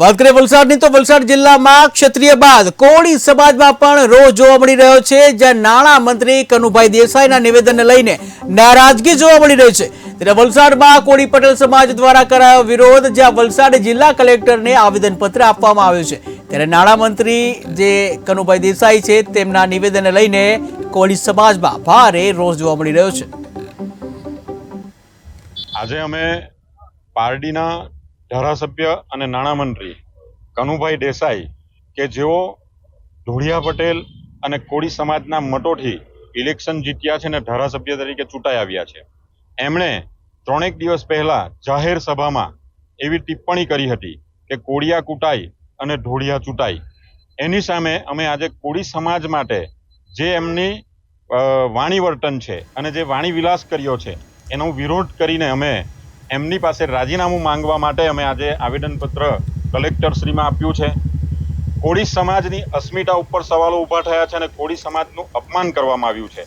વાત કરીએ વલસાડની, તો વલસાડ જિલ્લામાં ક્ષત્રિય બાદ કોળી સમાજમાં પણ રોષ જોવા મળી રહ્યો છે, જ્યાં નાણાં મંત્રી કનુભાઈ દેસાઈના નિવેદનને લઈને નારાજગી જોવા મળી રહી છે. ત્યારે વલસાડમાં કોળી પટેલ સમાજ દ્વારા કરાયો વિરોધ, જ્યાં વલસાડ જિલ્લા કલેક્ટરને આવેદનપત્ર આપવામાં આવ્યું છે. ત્યારે નાણામંત્રી જે કનુભાઈ દેસાઈ છે, તેમના નિવેદનને લઈને કોળી સમાજમાં ભારે રોષ જોવા મળી રહ્યો છે. આજે અમે પારડીના ધારાસભ્ય અને નાણામંત્રી કનુભાઈ દેસાઈ કે જેઓ ઢોળિયા પટેલ અને કોળી સમાજના મટોથી ઇલેક્શન જીત્યા છે અને ધારાસભ્ય તરીકે ચૂંટાઈ આવ્યા છે. એમણે ત્રણેક દિવસ પહેલા જાહેર સભામાં એવી ટિપ્પણી કરી હતી કે કોળિયા કૂટાઈ અને ઢોળિયા ચૂંટાઈ. એની સામે અમે આજે કોળી સમાજ માટે જે એમની વાણી વર્તન છે અને જે વાણી વિલાસ કર્યો છે, એનો વિરોધ કરીને અમે એમની પાસે રાજીનામું માંગવા માટે અમે આજે આવેદનપત્ર કલેક્ટરશ્રીમાં આપ્યું છે. કોળી સમાજની અસ્મિતા ઉપર સવાલો ઊભા થયા છે અને કોળી સમાજનું અપમાન કરવામાં આવ્યું છે.